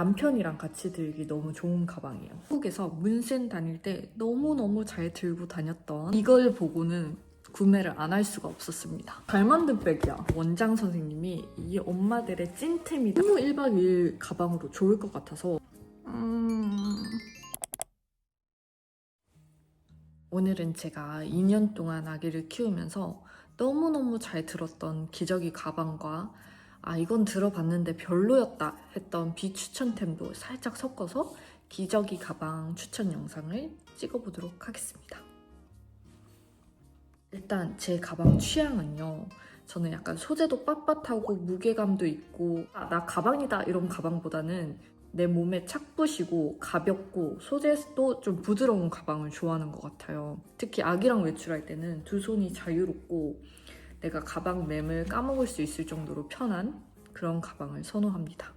남편이랑 같이 들기 너무 좋은 가방이에요. 한국에서 문센 다닐 때 너무너무 잘 들고 다녔던 이걸 보고는 구매를 안 할 수가 없었습니다. 잘 만든 백이야. 원장 선생님이 이 엄마들의 찐템이다. 너무 1박 2일 가방으로 좋을 것 같아서 음... 오늘은 제가 2년 동안 아기를 키우면서 너무너무 잘 들었던 기저귀 가방과 아 이건 들어봤는데 별로였다 했던 비추천템도 살짝 섞어서 기저귀 가방 추천 영상을 찍어보도록 하겠습니다. 일단 제 가방 취향은요. 저는 약간 소재도 빳빳하고 무게감도 있고 아, 나 가방이다 이런 가방보다는 내 몸에 착붙이고 가볍고 소재도 좀 부드러운 가방을 좋아하는 것 같아요. 특히 아기랑 외출할 때는 두 손이 자유롭고 내가 가방 맴을 까먹을 수 있을 정도로 편한 그런 가방을 선호합니다.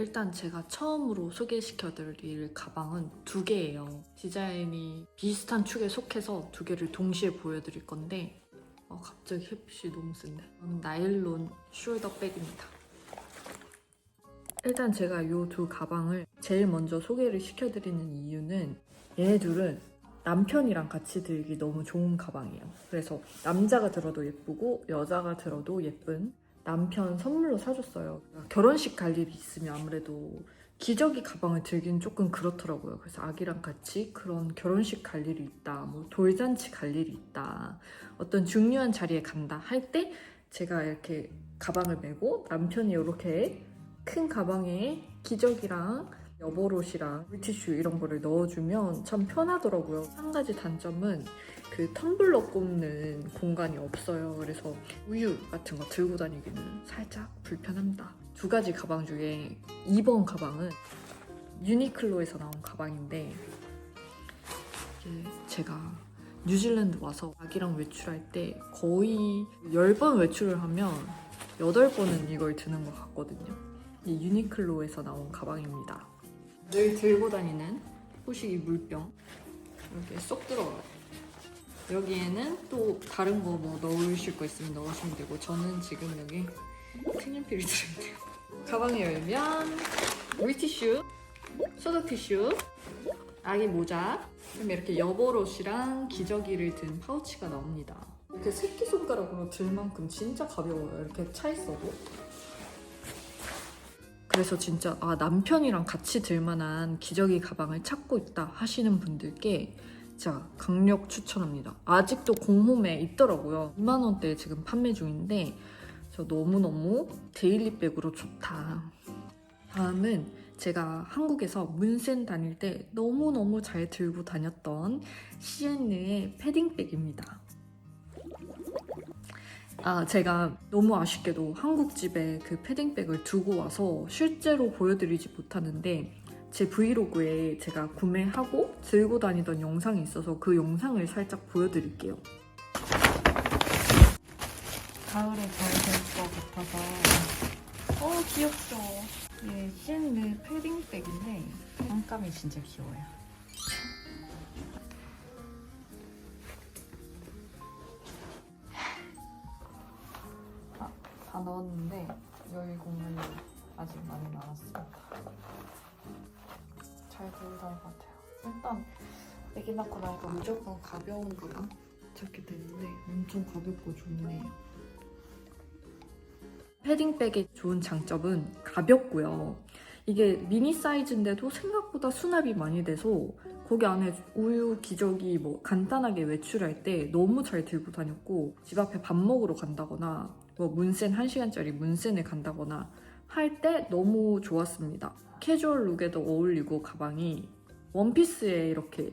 일단 제가 처음으로 소개시켜드릴 가방은 두 개예요. 디자인이 비슷한 축에 속해서 두 개를 동시에 보여드릴 건데 어, 갑자기 햇빛이 너무 센데 나일론 숄더백입니다. 일단 제가 이 두 가방을 제일 먼저 소개를 시켜드리는 이유는 얘네 둘은 남편이랑 같이 들기 너무 좋은 가방이에요. 그래서 남자가 들어도 예쁘고 여자가 들어도 예쁜 남편 선물로 사줬어요. 결혼식 갈 일이 있으면 아무래도 기저귀 가방을 들긴 조금 그렇더라고요. 그래서 아기랑 같이 그런 결혼식 갈 일이 있다, 뭐 돌잔치 갈 일이 있다, 어떤 중요한 자리에 간다 할 때 제가 이렇게 가방을 메고 남편이 이렇게 큰 가방에 기저귀랑 여벌옷이랑 물티슈 이런 거를 넣어주면 참 편하더라고요. 한 가지 단점은 그 텀블러 꼽는 공간이 없어요. 그래서 우유 같은 거 들고 다니기는 살짝 불편합니다. 두 가지 가방 중에 2번 가방은 유니클로에서 나온 가방인데 제가 뉴질랜드 와서 아기랑 외출할 때 거의 10번 외출을 하면 8번은 이걸 드는 것 같거든요. 이 유니클로에서 나온 가방입니다. 늘 들고 다니는 호식이 물병 이렇게 쏙 들어가요. 여기에는 또 다른 거 뭐 넣으실 거 있으면 넣으시면 되고 저는 지금 여기 색연필이 들어있네요. 가방을 열면 물티슈, 소독티슈, 아기 모자, 그다음에 이렇게 여벌옷이랑 기저귀를 든 파우치가 나옵니다. 이렇게 새끼손가락으로 들 만큼 진짜 가벼워요. 이렇게 차 있어도. 그래서 진짜 아 남편이랑 같이 들만한 기저귀 가방을 찾고 있다 하시는 분들께 진짜 강력 추천합니다. 아직도 공홈에 있더라고요. 2만 원대에 지금 판매 중인데 저 너무너무 데일리백으로 좋다. 다음은 제가 한국에서 문센 다닐 때 너무너무 잘 들고 다녔던 시엔느의 패딩백입니다. 아, 제가 너무 아쉽게도 한국 집에 그 패딩백을 두고 와서 실제로 보여드리지 못하는데 제 브이로그에 제가 구매하고 들고 다니던 영상이 있어서 그 영상을 살짝 보여드릴게요. 가을에 잘될것 같아서 어 귀엽죠? 예, 시엔느 패딩백인데 깜깜이 진짜 귀여워요. 다 넣었는데 열 공간이 아직 많이 남았습니다. 잘 다닐 것 같아요. 일단 애기 낳고 나니까 무조건 가벼운 거랑 찾게 되는데 엄청 가볍고 좋네요. 패딩백의 좋은 장점은 가볍고요. 이게 미니 사이즈인데도 생각보다 수납이 많이 돼서 거기 안에 우유, 기저귀 뭐 간단하게 외출할 때 너무 잘 들고 다녔고 집 앞에 밥 먹으러 간다거나 뭐 문센 1시간짜리 문센에 간다거나 할 때 너무 좋았습니다. 캐주얼 룩에도 어울리고 가방이 원피스에 이렇게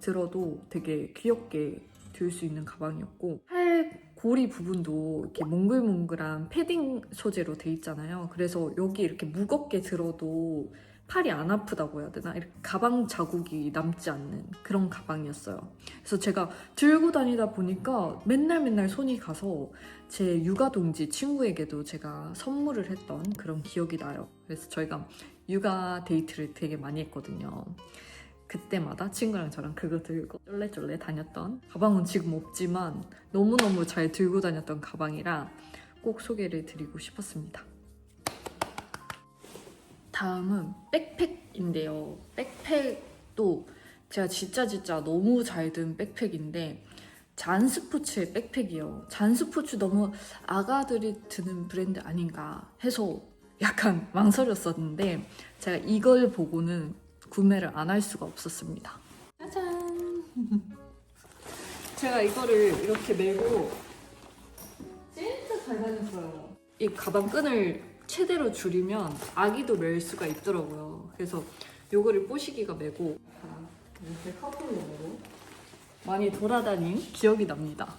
들어도 되게 귀엽게 들 수 있는 가방이었고 팔 고리 부분도 이렇게 몽글몽글한 패딩 소재로 돼 있잖아요. 그래서 여기 이렇게 무겁게 들어도 팔이 안 아프다고 해야 되나? 이렇게 가방 자국이 남지 않는 그런 가방이었어요. 그래서 제가 들고 다니다 보니까 맨날 맨날 손이 가서 제 육아 동지 친구에게도 제가 선물을 했던 그런 기억이 나요. 그래서 저희가 육아 데이트를 되게 많이 했거든요. 그때마다 친구랑 저랑 그거 들고 쫄래쫄래 다녔던 가방은 지금 없지만 너무너무 잘 들고 다녔던 가방이라 꼭 소개를 드리고 싶었습니다. 다음은 백팩인데요. 백팩도 제가 진짜 진짜 너무 잘 든 백팩인데 잔스포츠의 백팩이요. 잔스포츠 너무 아가들이 드는 브랜드 아닌가 해서 약간 망설였었는데 제가 이걸 보고는 구매를 안 할 수가 없었습니다. 짜잔! 제가 이거를 이렇게 메고 진짜 잘 다녔어요. 이 가방 끈을 최대로 줄이면 아기도 멜 수가 있더라고요. 그래서 요거를 뽀시기가 메고 이렇게 커플룩으로 많이 돌아다닌 기억이 납니다.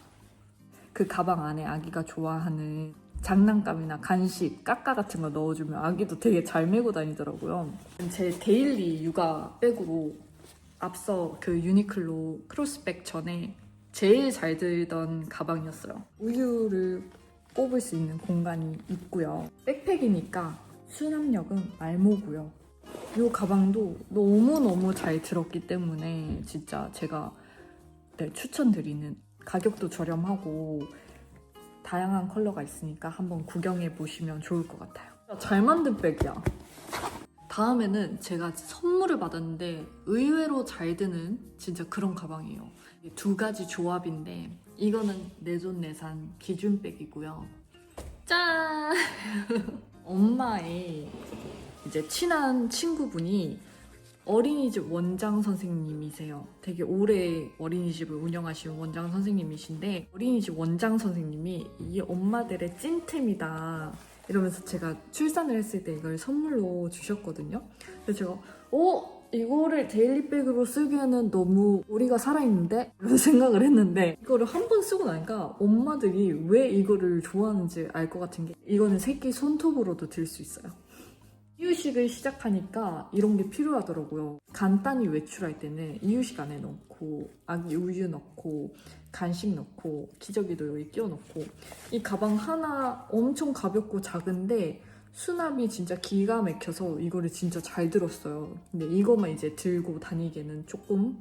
그 가방 안에 아기가 좋아하는 장난감이나 간식, 까까 같은 거 넣어주면 아기도 되게 잘 메고 다니더라고요. 제 데일리 육아 백으로 앞서 그 유니클로 크로스백 전에 제일 잘 들던 가방이었어요. 우유를 꼽을 수 있는 공간이 있고요. 백팩이니까 수납력은 말모고요. 이 가방도 너무너무 잘 들었기 때문에 진짜 제가 네, 추천드리는 가격도 저렴하고 다양한 컬러가 있으니까 한번 구경해 보시면 좋을 것 같아요. 잘 만든 백이야. 다음에는 제가 선물을 받았는데 의외로 잘 드는 진짜 그런 가방이에요. 두 가지 조합인데 이거는 내돈내산 기준백이고요. 짠! 엄마의 이제 친한 친구분이 어린이집 원장 선생님이세요. 되게 오래 어린이집을 운영하시는 원장 선생님이신데 어린이집 원장 선생님이 이 엄마들의 찐템이다 이러면서 제가 출산을 했을 때 이걸 선물로 주셨거든요. 그래서 제가 어? 이거를 데일리백으로 쓰기에는 너무 우리가 살아있는데? 이런 생각을 했는데 이거를 한 번 쓰고 나니까 엄마들이 왜 이거를 좋아하는지 알 것 같은 게 이거는 새끼 손톱으로도 들 수 있어요. 이유식을 시작하니까 이런 게 필요하더라고요. 간단히 외출할 때는 이유식 안에 넣고 아기 우유 넣고 간식 넣고 기저귀도 여기 끼워 넣고 이 가방 하나 엄청 가볍고 작은데 수납이 진짜 기가 막혀서 이거를 진짜 잘 들었어요. 근데 이것만 이제 들고 다니기에는 조금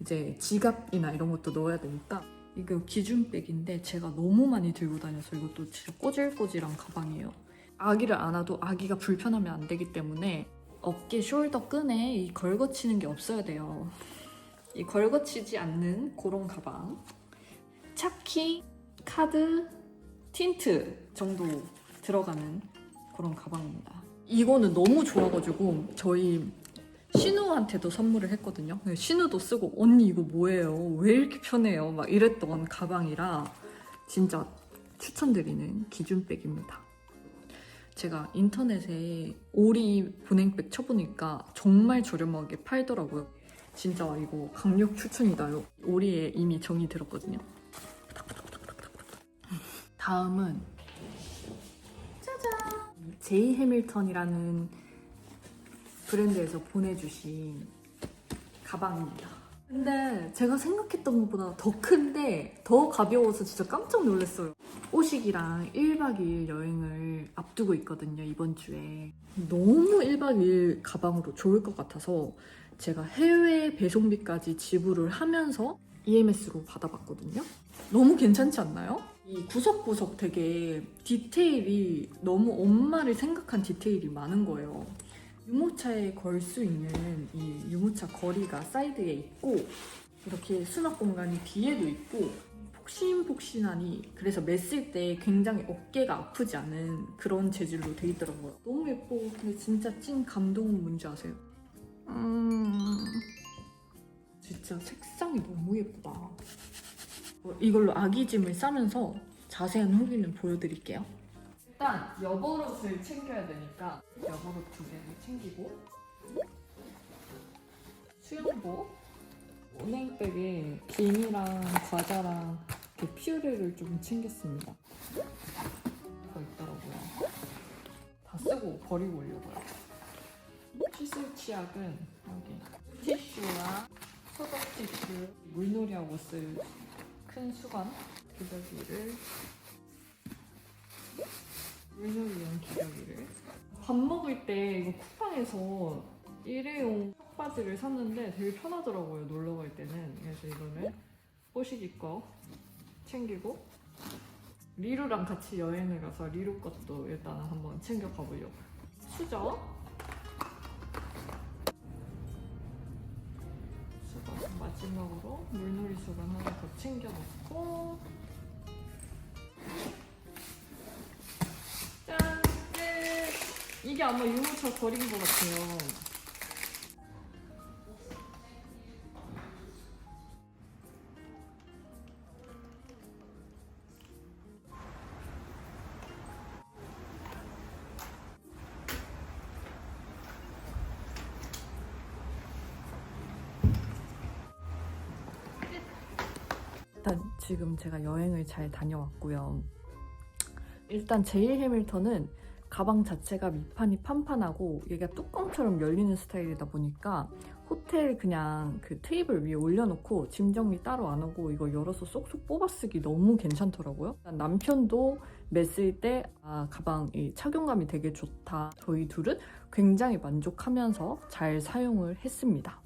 이제 지갑이나 이런 것도 넣어야 되니까 이거 기준백인데 제가 너무 많이 들고 다녀서 이것도 진짜 꼬질꼬질한 가방이에요. 아기를 안아도 아기가 불편하면 안 되기 때문에 어깨 숄더 끈에 이 걸거치는 게 없어야 돼요. 이 걸거치지 않는 그런 가방. 차키, 카드, 틴트 정도 들어가는 그런 가방입니다. 이거는 너무 좋아가지고 저희 신우한테도 선물을 했거든요. 신우도 쓰고 언니 이거 뭐예요? 왜 이렇게 편해요? 막 이랬던 가방이라 진짜 추천드리는 기준백입니다. 제가 인터넷에 오리 보냉백 쳐보니까 정말 저렴하게 팔더라고요. 진짜 이거 강력 추천이다요. 오리에 이미 정이 들었거든요. 다음은 짜잔! 제이 해밀턴이라는 브랜드에서 보내주신 가방입니다. 근데 제가 생각했던 것보다 더 큰데 더 가벼워서 진짜 깜짝 놀랐어요. 오식이랑 1박 2일 여행을 앞두고 있거든요, 이번 주에. 너무 1박 2일 가방으로 좋을 것 같아서 제가 해외 배송비까지 지불을 하면서 EMS로 받아봤거든요. 너무 괜찮지 않나요? 이 구석구석 되게 디테일이 너무 엄마를 생각한 디테일이 많은 거예요. 유모차에 걸 수 있는 이 유모차 거리가 사이드에 있고 이렇게 수납 공간이 뒤에도 있고 폭신폭신하니 그래서 맸을 때 굉장히 어깨가 아프지 않은 그런 재질로 돼 있더라고요. 너무 예뻐. 근데 진짜 찐 감동은 뭔지 아세요? 음... 진짜 색상이 너무 예쁘다. 어, 이걸로 아기짐을 싸면서 자세한 후기는 보여드릴게요. 일단 여버옷을 챙겨야 되니까 여버옷 두 개를 챙기고 수영복 은행백에 김이랑 과자랑 퓨레를 좀 챙겼습니다. 이거 있더라고요. 다 쓰고 버리고 오려고요. 칫솔 치약은 여기 티슈와 소독 티슈, 물놀이하고 쓸 큰 수건, 기저귀를 물놀이 용 기저귀를 밥 먹을 때 이거 쿠팡에서 일회용 턱바지를 샀는데 되게 편하더라고요 놀러 갈 때는 그래서 이거를 뽀시기 거 챙기고 리루랑 같이 여행을 가서 리루 것도 일단 한번 챙겨 가보려고. 수저? 수저 마지막으로 물놀이 수건 하나 더 챙겨 놓고. 짠! 네. 이게 아마 유모차 버린 것 같아요. 일단 지금 제가 여행을 잘 다녀왔고요. 일단 제일 해밀턴은 가방 자체가 밑판이 판판하고 얘가 뚜껑처럼 열리는 스타일이다 보니까 호텔 그냥 그 테이블 위에 올려놓고 짐 정리 따로 안 하고 이거 열어서 쏙쏙 뽑아 쓰기 너무 괜찮더라고요. 남편도 맸을 때 아, 가방이 착용감이 되게 좋다. 저희 둘은 굉장히 만족하면서 잘 사용을 했습니다.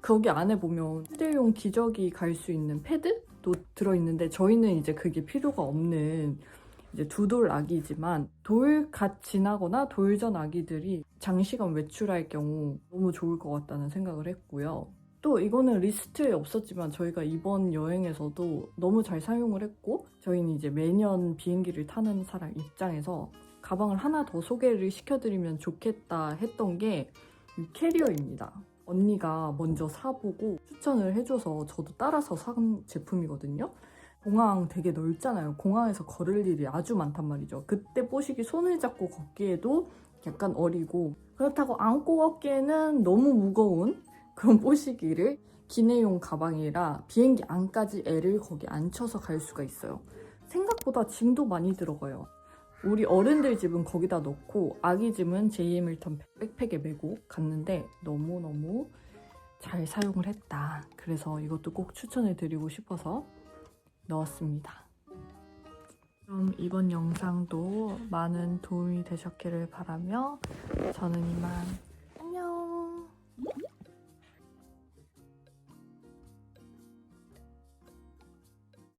거기 안에 보면 휴대용 기저귀 갈 수 있는 패드 도 들어있는데 저희는 이제 그게 필요가 없는 이제 두돌 아기지만 돌갓 지나거나 돌전 아기들이 장시간 외출할 경우 너무 좋을 것 같다는 생각을 했고요. 또 이거는 리스트에 없었지만 저희가 이번 여행에서도 너무 잘 사용을 했고 저희는 이제 매년 비행기를 타는 사람 입장에서 가방을 하나 더 소개를 시켜드리면 좋겠다 했던 게이 캐리어입니다. 언니가 먼저 사보고 추천을 해줘서 저도 따라서 산 제품이거든요. 공항 되게 넓잖아요. 공항에서 걸을 일이 아주 많단 말이죠. 그때 뽀식이 손을 잡고 걷기에도 약간 어리고 그렇다고 안고 걷기에는 너무 무거운 그런 뽀식이를 기내용 가방이라 비행기 안까지 애를 거기 앉혀서 갈 수가 있어요. 생각보다 짐도 많이 들어가요. 우리 어른들 집은 거기다 넣고 아기 짐은 제이 밀턴 백팩에 메고 갔는데 너무너무 잘 사용을 했다. 그래서 이것도 꼭 추천해 드리고 싶어서 넣었습니다. 그럼 이번 영상도 많은 도움이 되셨기를 바라며 저는 이만